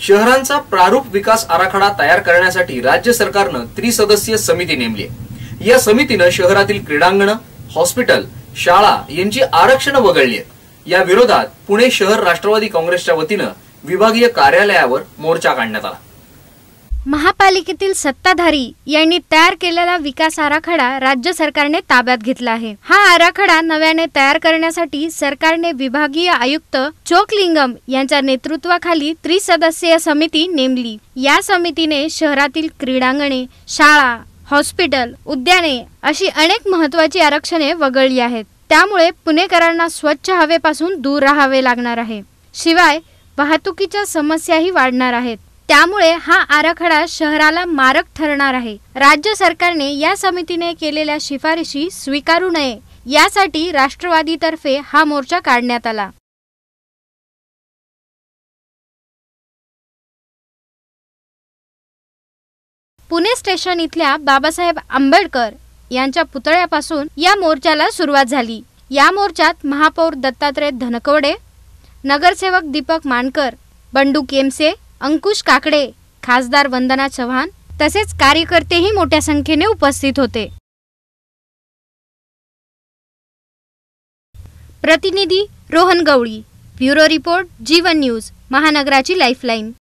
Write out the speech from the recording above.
शहरांचा प्रारूप विकास आराखडा तयार करण्यासाठी राज्य सरकारनं त्रिसदस्यीय समिती नेमली आहे. या समितीनं शहरातील क्रीडांगण हॉस्पिटल शाळा यांची आरक्षण वगळली आहेत. या विरोधात पुणे शहर राष्ट्रवादी काँग्रेसच्या वतीनं विभागीय कार्यालयावर मोर्चा काढण्यात आला. महापालिकेतील सत्ताधारी यांनी तयार केलेला विकास आराखडा राज्य सरकारने ताब्यात घेतला आहे. हा आराखडा नव्याने तयार करण्यासाठी सरकारने विभागीय आयुक्त चोकलिंगम यांच्या नेतृत्वाखाली त्रिसदस्यीय समिती नेमली. या समितीने शहरातील क्रीडांगणे शाळा हॉस्पिटल उद्याने अशी अनेक महत्वाची आरक्षणे वगळली आहेत. त्यामुळे पुणेकरांना स्वच्छ हवेपासून दूर राहावे लागणार आहे. शिवाय वाहतुकीच्या समस्याही वाढणार आहेत. त्यामुळे हा आराखडा शहराला मारक ठरणार आहे. राज्य सरकारने या समितीने केलेल्या शिफारशी स्वीकारू नये. यासाठी राष्ट्रवादीतर्फे हा मोर्चा काढण्यात आला. पुणे स्टेशन इथल्या बाबासाहेब आंबेडकर यांच्या पुतळ्यापासून या मोर्चाला सुरुवात झाली. या मोर्चात महापौर दत्तात्रय धनकवडे नगरसेवक दीपक मानकर बंडू केमसे अंकुश काकडे खासदार वंदना चव्हाण तसेच कार्यकर्तेही मोठ्या संख्येने उपस्थित होते. प्रतिनिधी Rohan Gawali bureau report Jeevan news महानगराची lifeline.